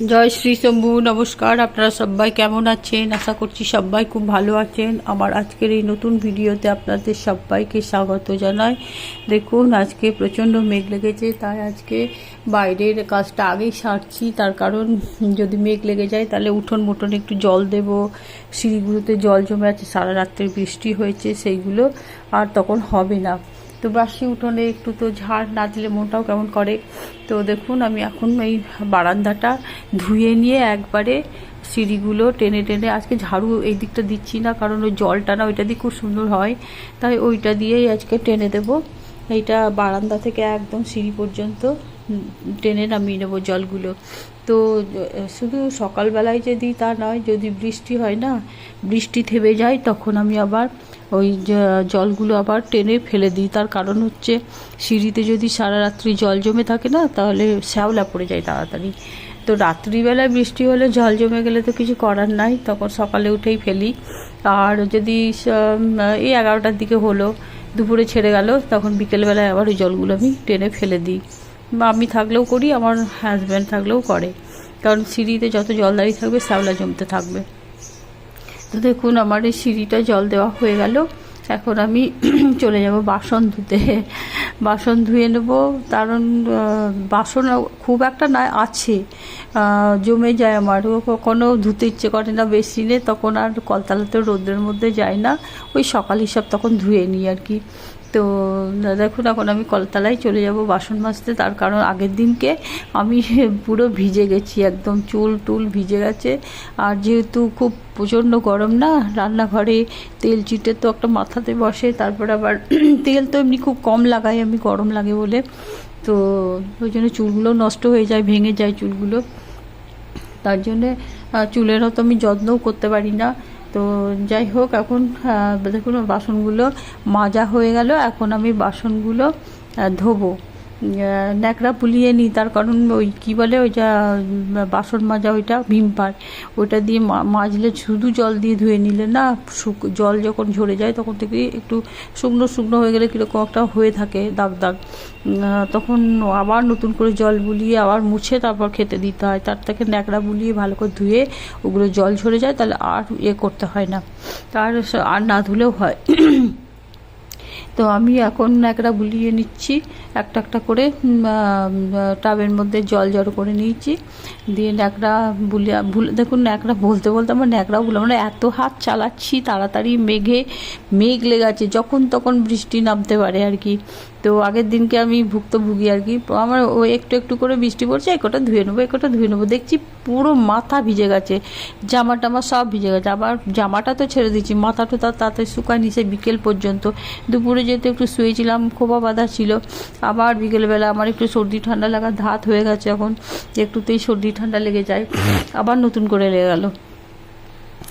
জয় শ্রী শম্ভু, নমস্কার। আপনারা সবাই কেমন আছেন? আশা করছি সবাই খুব ভালো আছেন। আমার আজকের এই নতুন ভিডিওতে আপনাদের সবাইকে স্বাগত জানাই। দেখুন, আজকে প্রচণ্ড মেঘ লেগেছে, তাই আজকে বাইরের কাজটা আগেই সারছি। তার কারণ, যদি মেঘ লেগে যায়, তাহলে উঠোন মুঠোন একটু জল দেব। সিঁড়িগুলোতে জল জমে আছে, সারা রাত্রে বৃষ্টি হয়েছে, সেইগুলো আর তখন হবে না। তো বাসি উঠোনে একটু তো ঝাড় না দিলে মনটাও কেমন করে। তো দেখুন, আমি এখন এই বারান্দাটা ধুয়ে নিয়ে একবারে সিঁড়িগুলো টেনে টেনে আজকে ঝাড়ু এই দিকটা দিচ্ছি না, কারণ ওই জলটা না ওইটা দিয়ে খুব সুন্দর হয়। তাই ওইটা দিয়েই আজকে টেনে দেবো। এইটা বারান্দা থেকে একদম সিঁড়ি পর্যন্ত টেনে নামিয়ে নেব জলগুলো। তো, শুধু সকালবেলায় যদি তা নয়, যদি বৃষ্টি হয় না, বৃষ্টি থেমে যায়, তখন আমি আবার ওই জলগুলো আবার টেনে ফেলে দিই। তার কারণ হচ্ছে সিঁড়িতে যদি সারা রাত্রি জল জমে থাকে না, তাহলে শ্যাওলা পড়ে যায় তাড়াতাড়ি। তো রাত্রিবেলায় বৃষ্টি হলে জল জমে গেলে তো কিছু করার নাই, তখন সকালে উঠেই ফেলি। আর যদি এই এগারোটার দিকে হলো, দুপুরে ছেড়ে গেল, তখন বিকেলবেলায় আবার ওই জলগুলো আমি টেনে ফেলে দিই। বা আমি থাকলেও করি, আমার হাজব্যান্ড থাকলেও করে। কারণ সিঁড়িতে যত জল দাঁড়িয়ে থাকবে, শ্যাওলা জমতে থাকবে। তো দেখুন, আমার এই সিঁড়িটা জল দেওয়া হয়ে গেল। এখন আমি চলে যাব বাসন ধুতে। বাসন ধুয়ে নেব। কারণ বাসন খুব একটা না, আছে। জমে যায় আমার। কখনও কখনো ধুতে ইচ্ছে করে না বেসিনে, তখন আর কলতলাতে রোদ্রের মধ্যে যায় না। ওই সকাল হিসাব তখন ধুয়ে নিই আর কি। তো দেখুন এখন আমি কলতলায় চলে যাব বাসন মাজতে। তার কারণ আগের দিনকে আমি পুরো ভিজে গেছি, একদম চুল টুল ভিজে গেছে। আর যেহেতু খুব প্রচণ্ড গরম না, রান্নাঘরে তেল চিটে তো একটা মাথাতে বসে, তারপর আবার তেল তো এমনি খুব কম লাগাই আমি, গরম লাগে বলে। তো ওই জন্য চুলগুলো নষ্ট হয়ে যায়, ভেঙে যায় চুলগুলো। তার জন্যে চুলেরও তো আমি যত্নও করতে পারি না। তো যাই হোক এখন দেখুন বাসনগুলো মাজা হয়ে গেল এখন আমি বাসনগুলো ধোবো। ন্যাকড়া পুলিয়ে নিই তার কারণ ওই কী বলে ওইটা উম, বাসন মাজা ওইটা ভিমপার ওইটা দিয়ে মাজলে শুধু জল দিয়ে ধুয়ে নিলে না জল যখন ঝরে যায় তখন থেকে একটু শুকনো শুকনো হয়ে গেলে কীরকম একটা হয়ে থাকে দাগ দাগ। তখন আবার নতুন করে জল বুলিয়ে আবার মুছে তারপর খেতে দিতে হয়। তার থেকে ন্যাকড়া বুলিয়ে ভালো করে ধুয়ে ওগুলো জল ঝরে যায় তাহলে আর ইয়ে করতে হয় না। তার আর না ধুলেও হয়। তো আমি এখন একটা গুলিয়ে নিচ্ছি, একটা একটা করে টাবের মধ্যে জল জড়ো করে নিয়েছি। দিয়ে ন্যাকড়া বুলিয়া ভুলে, দেখুন ন্যাকড়া বলতে বলতে আমার ন্যাকড়াও ভুলে মানে এত হাত চালাচ্ছি, তাড়াতাড়ি মেঘে, মেঘ লেগেছে যখন তখন বৃষ্টি নামতে পারে আর কি। তো আগের দিনকে আমি ভুক্তভোগী আর কি। আমার ও একটু একটু করে বৃষ্টি পড়ছে একটা ধুয়ে নেব একটা ধুয়ে নেব। দেখছি পুরো মাথা ভিজে গেছে, জামা টামা সব ভিজে গেছে। আবার জামাটা তো ছেড়ে দিচ্ছি মাথা টোথা তাতে শুকায় নিছে বিকেল পর্যন্ত। দুপুরে যেহেতু একটু শুয়েছিলাম খোপা বাঁধা ছিল। আবার বিকেলবেলা আমার একটু সর্দি ঠান্ডা লাগার ধাত হয়ে গেছে এখন, একটুতেই সর্দি ঠান্ডা লেগে যায়। আবার নতুন করে লেগে গেল।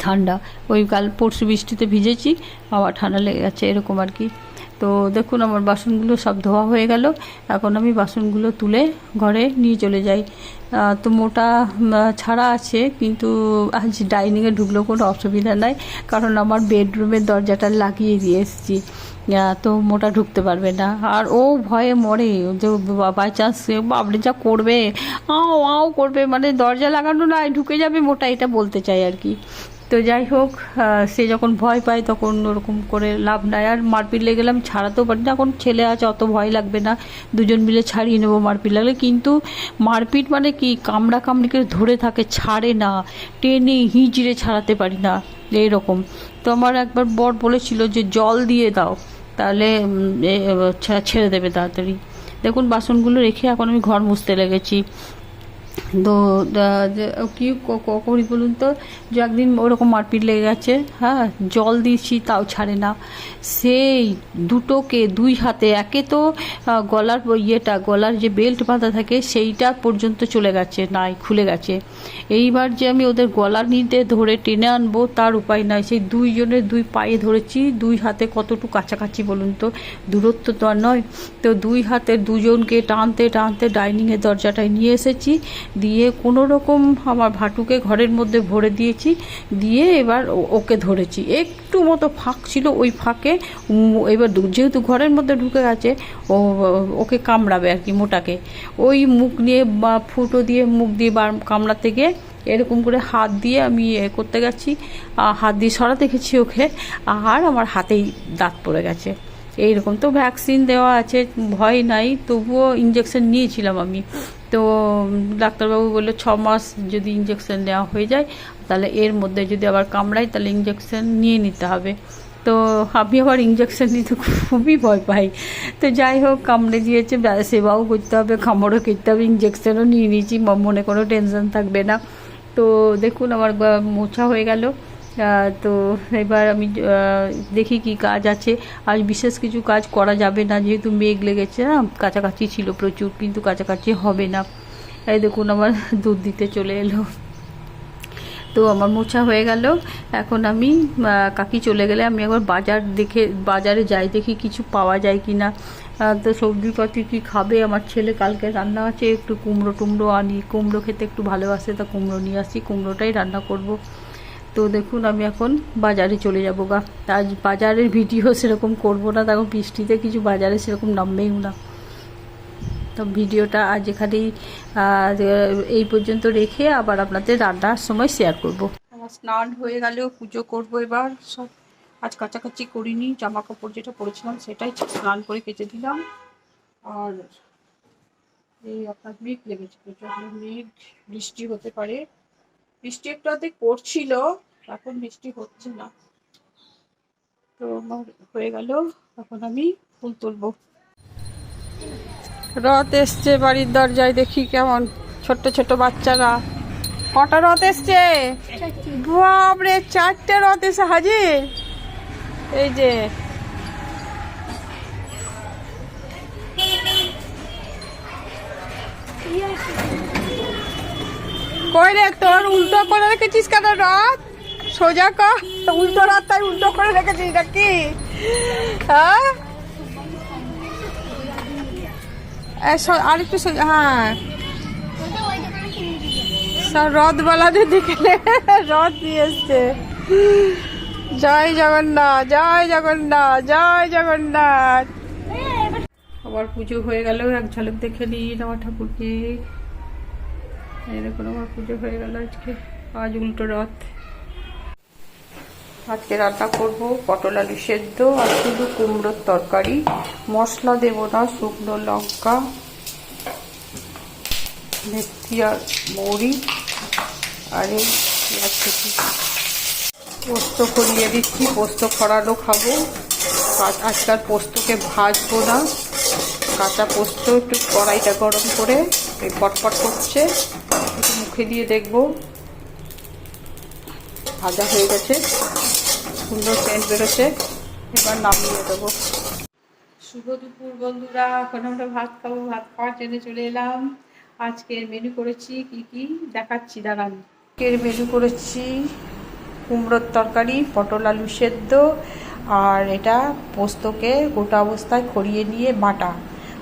ঠান্ডা, ওই কাল পরশু বৃষ্টিতে ভিজেছি, আবার ঠান্ডা লেগে গেছে, এরকম আর কি। তো দেখুন, আমার বাসনগুলো সব ধোয়া হয়ে গেল। এখন আমি বাসনগুলো তুলে ঘরে নিয়ে চলে যাই। তো মোটা ছাড়া আছে, কিন্তু আজ ডাইনিংয়ে ঢুকলেও কোনো অসুবিধা নাই, কারণ আমার বেডরুমের দরজাটা লাগিয়ে দিয়ে এসেছি। তো মোটা ঢুকতে পারবে না। আর ও ভয়ে মরে। যে বাই চান্স বাবরে যা করবে, আও আও করবে মানে দরজা লাগানো নাই, ঢুকে যাবে মোটা, এটা বলতে চাই আর কি। তো যাই হোক সে যখন ভয় পায় তখন ওরকম করে লাভ নাই। আর মারপিট লেগে গেলে আমি ছাড়াতেও পারি না এখন ছেলে আছে অত ভয় লাগবে না, দুজন মিলে ছাড়িয়ে নেব মারপিট লাগলে। কিন্তু মারপিট মানে কি? কামড়া কামড়ি করে ধরে থাকে, ছাড়ে না, টেনে হিঁচড়ে ছাড়াতে পারি না, এইরকম। তো আমার একবার বর বলেছিল যে, জল দিয়ে দাও, তাহলে ছেড়ে দেবে তাড়াতাড়ি। দেখুন, বাসনগুলো রেখে এখন আমি ঘর মুছতে লেগেছি। তো কি করি বলুন তো? যে, একদিন ওরকম মারপিট লেগে গেছে হ্যাঁ? জল দিয়েছি, তাও ছাড়ে না। সেই দুটোকে দুই হাতে, একে তো গলার ইয়েটা, গলার যে বেল্ট বাঁধা থাকে, সেইটা পর্যন্ত চলে গেছে, নাই, খুলে গেছে। এইবার যে আমি ওদের গলার নিতে ধরে টেনে আনব, তার উপায় নাই। সেই দুইজনের দুই পায়ে ধরেছি, দুই হাতে কতটুকু কাছাকাছি বলুন তো? দূরত্ব তো আর নয়। তো দুই হাতে দুজনকে টানতে টানতে ডাইনিংয়ের দরজাটায় নিয়ে এসেছি। দিয়ে কোনো রকম আমার ভাটুকে ঘরের মধ্যে ভরে দিয়েছি, দিয়ে এবার ওকে ধরেছি। একটু মতো ফাঁক ছিল ওই ফাঁকে। এবার যেহেতু ঘরের মধ্যে ঢুকে গেছে, ও, ওকে কামড়াবে আর কি মোটাকে। ওই মুখ নিয়ে বা, ফুটো দিয়ে মুখ দিয়ে বার, কামড়াতে গিয়ে এরকম করে হাত দিয়ে আমি এ করতে গেছি। হাত দিয়ে সরাতে গেছি ওকে, আর আমার হাতেই দাঁত পড়ে গেছে। এইরকম। তো ভ্যাকসিন দেওয়া আছে, ভয় নাই, তবুও ইঞ্জেকশন নিয়েছিলাম আমি। তো ডাক্তারবাবু বলল, ছ মাস যদি ইঞ্জেকশন নেওয়া হয়ে যায়, তাহলে এর মধ্যে যদি আবার কামড়ায়, তাহলে ইঞ্জেকশন নিয়ে নিতে হবে। তো আমি আবার ইঞ্জেকশন নিতে খুবই ভয় পাই। তো যাই হোক, কামড়ে দিয়েছে সেবাও করতে হবে, কামড়ও করতে হবে ইঞ্জেকশনও নিয়ে নিয়েছি মনে কোনো টেনশন থাকবে না। তো দেখুন, আমার মোছা হয়ে গেল। তো এবার আমি দেখি কি কাজ আছে। আজ বিশেষ কিছু কাজ করা যাবে না, যেহেতু মেঘ লেগেছে না, কাছাকাছি ছিল প্রচুর, কিন্তু কাছাকাছি হবে না। এই দেখুন আমার দুধ দিতে চলে এলো। তো আমার মোছা হয়ে গেল। এখন আমি কাকি চলে গেলে আমি একবার বাজার দেখে, বাজারে যাই, দেখি কিছু পাওয়া যায় কি না। তো সবজিপাতি কি খাবে? আমার ছেলে কালকে রান্না আছে, একটু কুমড়ো টুমড়ো আনি। কুমড়ো খেতে একটু ভালোবাসে, তা কুমড়ো নিয়ে আসি। কুমড়োটাই রান্না করব। তো দেখুন, আমি এখন বাজারে চলে যাব গা। আজ বাজারের ভিডিও সেরকম করব না তখন বৃষ্টিতে কিছু বাজারে সেরকম নামবেও না। তো ভিডিওটা আজ এখানেই এই পর্যন্ত রেখে আবার আপনাদের রান্নার সময় শেয়ার করব। স্নান হয়ে গেল পুজো করব এবার, সব আজ কাছাকাছি করিনি জামা কাপড় যেটা পরেছিলাম সেটাই স্নান করে কেচে দিলাম। আর এই আপনার মেঘ লেগেছে মেঘ, বৃষ্টি হতে পারে। বৃষ্টি একটু করছিল এখন বৃষ্টি হচ্ছে না। তো আমার হয়ে গেল, এখন আমি ফুল তুলবো। রথ এসছে বাড়ির দরজায়, দেখি কেমন ছোট্ট ছোট বাচ্চারা। কটা রথ এসছে? বাপরে চারটে রথ এসে হাজির। এই যে কই রে, তোর উল্টো করে রেখেছিস কেন রথ সোজা কর উল্টো রথ তাই উল্টো করে রেখেছিস নাকি? হ্যাঁ? আর একটু সোজা হ্যাঁ। রথ বলাদের দিকে রথ দিয়ে এসছে। জয় জগন্নাথ জয় জগন্নাথ জয় জগন্নাথ। আবার পুজো হয়ে গেল এক ঝলক দেখে নিন আমার ঠাকুরকে। দেখুন আমার পুজো হয়ে গেল আজকে। আজ উল্টো রথ। আজকে রান্না করব পটল আলু সেদ্ধ আর শুধু কুমড়োর তরকারি, মশলা দেবো না, শুকনো লঙ্কা, মেথি আর মৌরি আর পোস্ত করিয়ে দিচ্ছি, পোস্ত খরানো খাব। আজ- আজকাল পোস্তকে ভাজবো না। কাঁচা পোস্ত একটু কড়াইটা গরম করে পটপট করছে। মুখে দিয়ে দেখব। ভাজা হয়ে গেছে। সুন্দর সেন্ট বেরোচ্ছে। এবার নামিয়ে দেবো। শুভ দুপুর বন্ধুরা এখন আমরা ভাত খাব ভাত খাওয়ার জন্য চলে এলাম। আজকের মেনু করেছি কি কি? দেখাচ্ছি দাঁড়ান। আজকের মেনু করেছি কুমড়োর তরকারি পটল আলু সেদ্ধ আর এটা পোস্তকে গোটা অবস্থায় খড়িয়ে নিয়ে বাটা।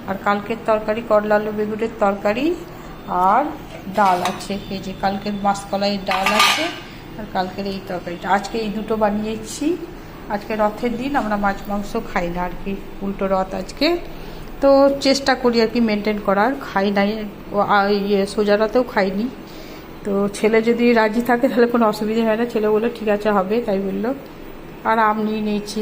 আর কালকের তরকারি করলা আলু বেগুনের তরকারি আর ডাল আছে, এই যে কালকের মাসকলাইয়ের ডাল আছে আর কালকের এই তরকারিটা। আজকে এই দুটো বানিয়েছি। আজকে রথের দিন, আমরা মাছ, মাংস খাই না আর কি, উল্টো রথ আজকে। তো চেষ্টা করি আর কি মেনটেন করার, খাই নাই। ইয়ে সোজা রাতেও খাইনি। তো ছেলে যদি রাজি থাকে তাহলে কোনো অসুবিধা হয় না। ছেলে বলল, ঠিক আছে, হবে, তাই বলল। আর আম নিয়ে নিয়েছি।